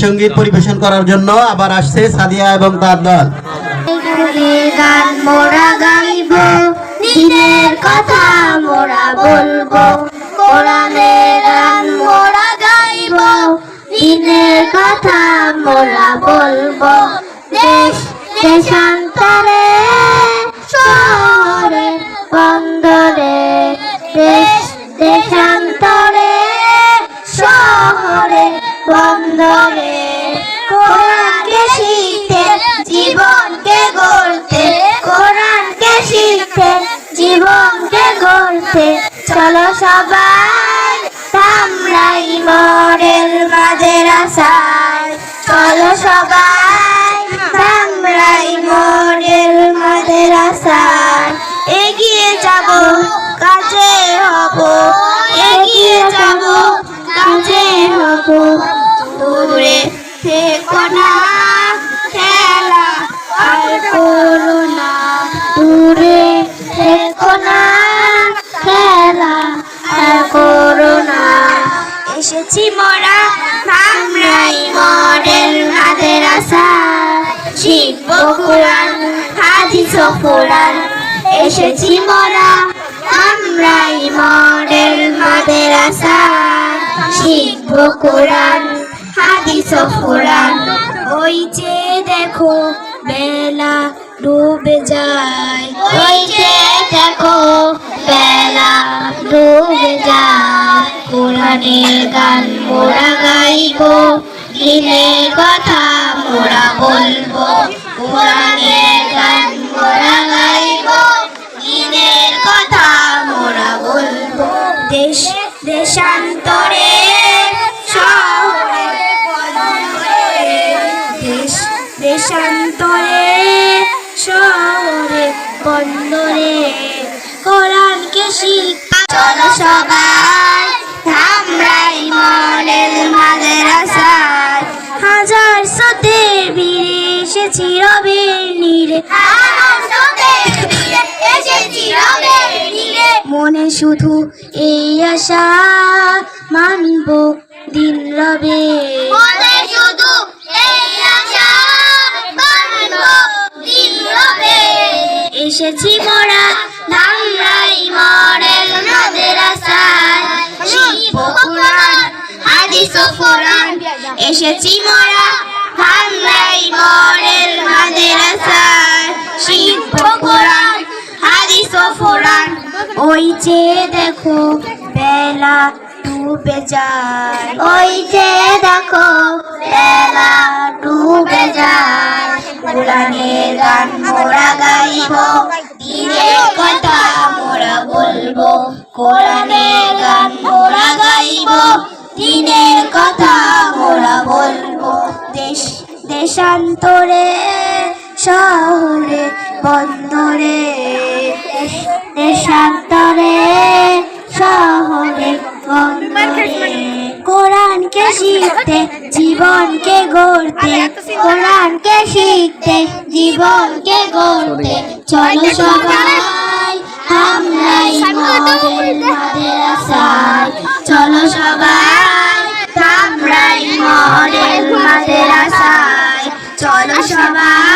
সংগীত পরিবেশন করার জন্য আবার আসছে সাদিয়া এবং তার দল। গান গাইব কথা বলব। গান কথা বলব। দেশ, দেশান্তরে শহরে বন্দরে কোরআনকে শিখতে, জীবনকে গড়তে, কোরআনকে শিখতে, জীবনকে গড়তে। চলো সবাই, আমরাই মাঝের আশায়। চলো সবাই, আমরাই মাঝের আশায়। এগিয়ে যাব, কাছে হব, এগিয়ে যাব, কাছে হব। দূরে থেকো না, খেলা আর করো না। দূরে থেকো না, খেলা আর করো না। এসেছি মোরা, আমরাই মডেল মাদের আশা। শিখব কোরআন, হাদিস ও এসেছি মোরা, আমরাই মডেল মাদের আশা। শিখব কোরআন হাদিস ও কোরআন। ওই যে দেখো বেলা ডুবে যায়। ওই যে দেখো বেলা ডুবে যায়। কোরআনের গান মোরা গাইব, দিনের কথা মোরা বলব। কোরআনের গান মোরা গাইব, দিনের কথা মোরা বলব। দেশ, দেশান্তরে রবের নীরে। মনে শুধু এই আশা মানব দিন রবে। মনে শুধু এই আশা মানব দিন রবে। এসেছি মোরা ধামরাই মডেল মাদ্রাসায় শিব কোরআন হাদিস ও কোরআন এসেছি মোরা ধামরাই মডেল ওই যে দেখো বেলা ডুবে যায়। ওই যে দেখো বেলা ডুবে যায়। কোরআনের গান মোরা গাইব, দিনের কথা মোরা বলব। কোরআনের গান মোরা গাইব, দিনের কথা মোরা বলব। দেশ দেশান্তরে, শহরে বন্দরে, দেশান্তরে, শহরে কোরআনকে শিখতে, জীবনকে গড়তে, কোরআনকে শিখতে, জীবনকে গড়তে। চলো সবাই, আমরাই মাদ্রাসায়। চলো সবাই, আমরাই মডেল মাদ্রাসায়। চলো সবাই